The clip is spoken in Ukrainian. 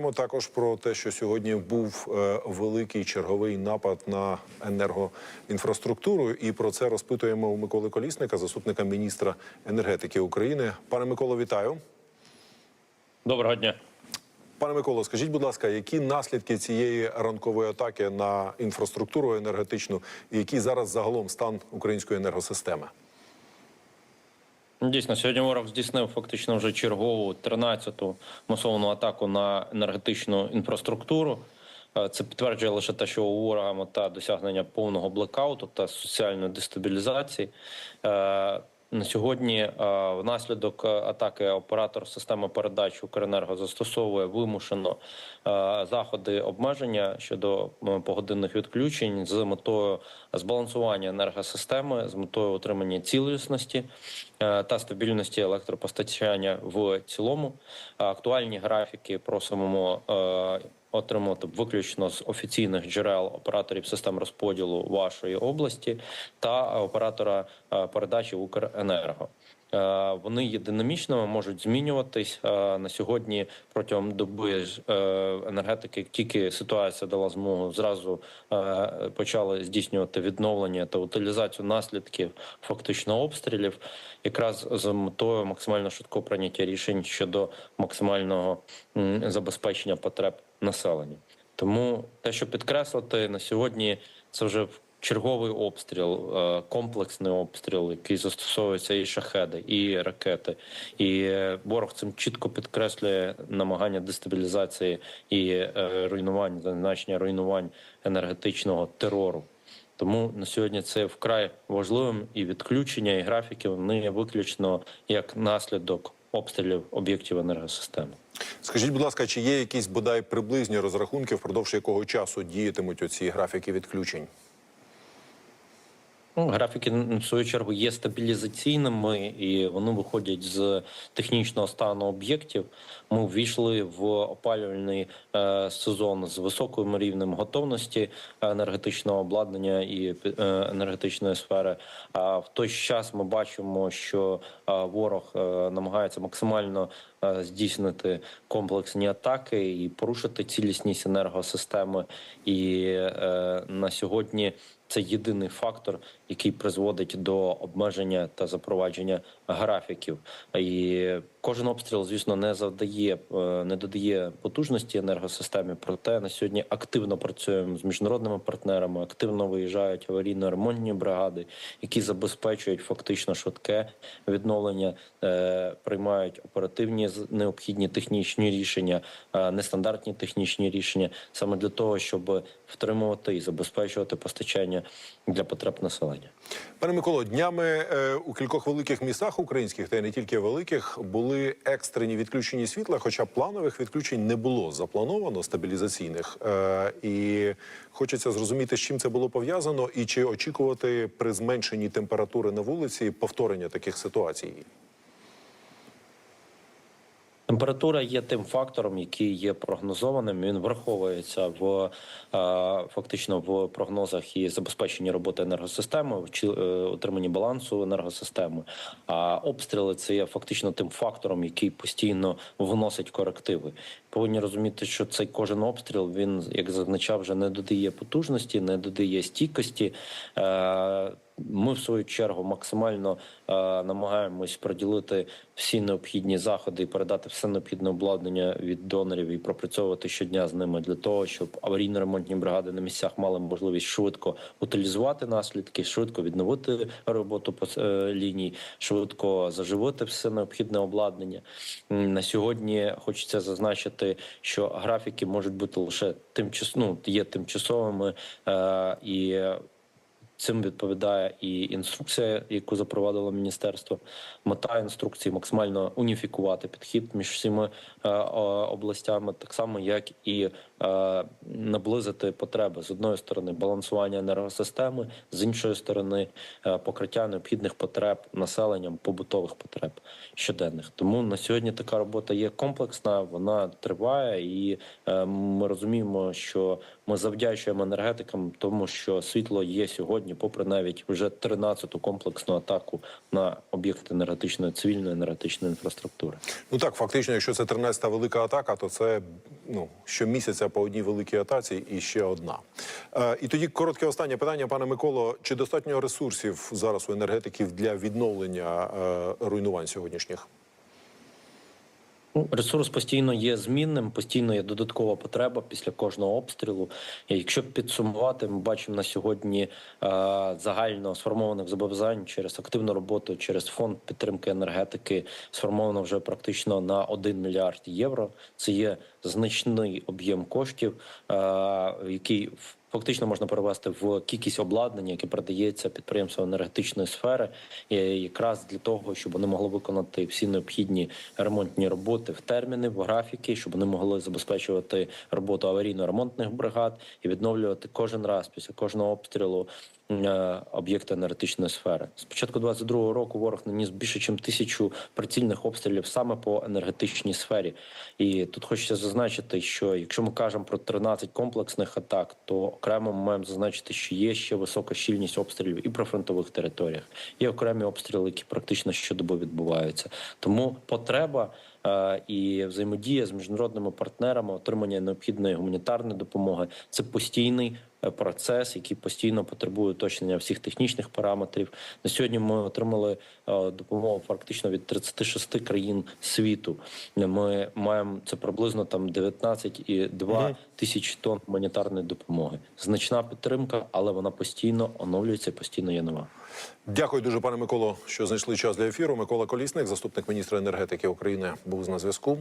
знаємо також про те, що сьогодні був е, великий черговий напад на енергоінфраструктуру, і про це розпитуємо у Миколи Колісника, заступника міністра енергетики України. Пане Миколо, вітаю. Доброго дня. Пане Миколо, скажіть, будь ласка, які наслідки цієї ранкової атаки на інфраструктуру енергетичну, і який зараз загалом стан української енергосистеми? Дійсно, сьогодні ворог здійснив фактично вже чергову 13-ту масовану атаку на енергетичну інфраструктуру. Е, Це підтверджує лише те, що у ворога мета досягнення повного блекауту та соціальної дестабілізації. На сьогодні е, внаслідок е, атаки оператор системи передач Укренерго застосовує вимушено е, заходи обмеження щодо погодинних відключень з метою збалансування енергосистеми, з метою отримання цілісності та стабільності електропостачання в цілому. Актуальні графіки просимо отримати виключно з офіційних джерел операторів систем розподілу вашої області та оператора е, передачі Укренерго. Е, Вони є динамічними, можуть змінюватись Е, на сьогодні. Протягом доби е, енергетики, тільки ситуація дала змогу, зразу почали здійснювати відновлення та утилізацію наслідків фактично обстрілів, якраз з метою максимально швидкого прийняття рішень щодо максимального забезпечення потреб населення. Тому те, що підкреслити на сьогодні, це вже черговий обстріл, е, комплексний обстріл, який застосовується і шахеди, і ракети. І е, ворог цим чітко підкреслює намагання дестабілізації і е, руйнувань, зазначення руйнувань енергетичного терору. Тому на сьогодні це вкрай важливим і відключення, і графіки вони виключно як наслідок обстрілів об'єктів енергосистеми. Скажіть, будь ласка, чи є якісь бодай приблизні розрахунки, впродовж якого часу діятимуть оці графіки відключень? Ну, графіки в свою чергу є стабілізаційними і вони виходять з технічного стану об'єктів. Ми ввійшли в опалювальний е, сезон з високим рівнем готовності енергетичного обладнання і е, енергетичної сфери. А в той час ми бачимо, що е, ворог е, намагається максимально здійснити комплексні атаки і порушити цілісність енергосистеми. І е, на сьогодні це єдиний фактор, який призводить до обмеження та запровадження графіків. І кожен обстріл, звісно, не завдає, е, не додає потужності енергосистемі. Проте на сьогодні активно працюємо з міжнародними партнерами, активно виїжджають аварійно-ремонтні бригади, які забезпечують фактично швидке відновлення, е, приймають оперативні необхідні технічні рішення, е, нестандартні технічні рішення, саме для того, щоб втримувати і забезпечувати постачання для потреб населення. Пане Миколо, днями у кількох великих містах українських та й не тільки великих були екстрені відключені світла, хоча планових відключень не було заплановано стабілізаційних. Е, і хочеться зрозуміти, з чим це було пов'язано, і чи очікувати при зменшенні температури на вулиці повторення таких ситуацій. Температура є тим фактором, який є прогнозованим. Він враховується в е, фактично в прогнозах і забезпеченні роботи енергосистеми, в е, балансу енергосистеми. А обстріли це є фактично тим фактором, який постійно вносить корективи. Повинні розуміти, що цей кожен обстріл він, як зазначав, вже не додає потужності, не додає стійкості. Е, ми в свою чергу максимально е, намагаємось приділити всі необхідні заходи і передати все необхідне обладнання від донорів і пропрацьовувати щодня з ними для того, щоб аварійно-ремонтні бригади на місцях мали можливість швидко утилізувати наслідки, швидко відновити роботу по е, лінії, швидко заживити все необхідне обладнання. На сьогодні хочеться зазначити, що графіки можуть бути лише тимчасно ну, є тимчасовими е, і. Цим відповідає і інструкція, яку запровадило міністерство. Мета інструкції максимально уніфікувати підхід між всіма е, областями, так само як і е, наблизити потреби з одної сторони балансування енергосистеми, з іншої сторони е, покриття необхідних потреб населенням, побутових потреб щоденних. Тому на сьогодні така робота є комплексна, вона триває, і ми розуміємо, що ми завдячуємо енергетикам, тому що світло є сьогодні попри навіть вже 13-ту комплексну атаку на об'єкти енергетичної цивільної енергетичної інфраструктури. Ну так, фактично, якщо це 13-та велика атака, то це ну щомісяця по одній великій атаці і ще одна. Е, і тоді коротке останнє питання, пане Миколо. Чи достатньо ресурсів зараз у енергетиків для відновлення е, руйнувань сьогоднішніх? Ну, Ресурс постійно є змінним, постійно є додаткова потреба після кожного обстрілу. І якщо підсумувати, ми бачимо на сьогодні е, загально сформованих зобов'язань через активну роботу, через фонд підтримки енергетики сформовано вже практично на 1 мільярд євро. Це є значний об'єм коштів, е, який в- Фактично можна перевести в кількість обладнання, яке продається підприємствам енергетичної сфери, і якраз для того, щоб вони могли виконати всі необхідні ремонтні роботи в терміни, в графіки, щоб вони могли забезпечувати роботу аварійно-ремонтних бригад і відновлювати кожен раз після кожного обстрілу об'єкти енергетичної сфери. З початку 22-го року ворог наніс більше, ніж тисячу прицільних обстрілів саме по енергетичній сфері. І тут хочеться зазначити, що якщо ми кажемо про 13 комплексних атак, то окремо ми маємо зазначити, що є ще висока щільність обстрілів і про фронтових територіях. Є окремі обстріли, які практично щодоби відбуваються. Тому потреба е, і взаємодія з міжнародними партнерами, отримання необхідної гуманітарної допомоги це постійний е, процес, який постійно потребує уточнення всіх технічних параметрів. На сьогодні ми отримали е, допомогу фактично від 36 країн світу. Ми маємо це приблизно там 19,2 Мгм. тисяч тонн гуманітарної допомоги. Значна підтримка, але вона постійно оновлюється, постійно є нова. Дякую дуже, пане Миколо, що знайшли час для ефіру. Микола Колісник, заступник міністра енергетики України, був на зв'язку.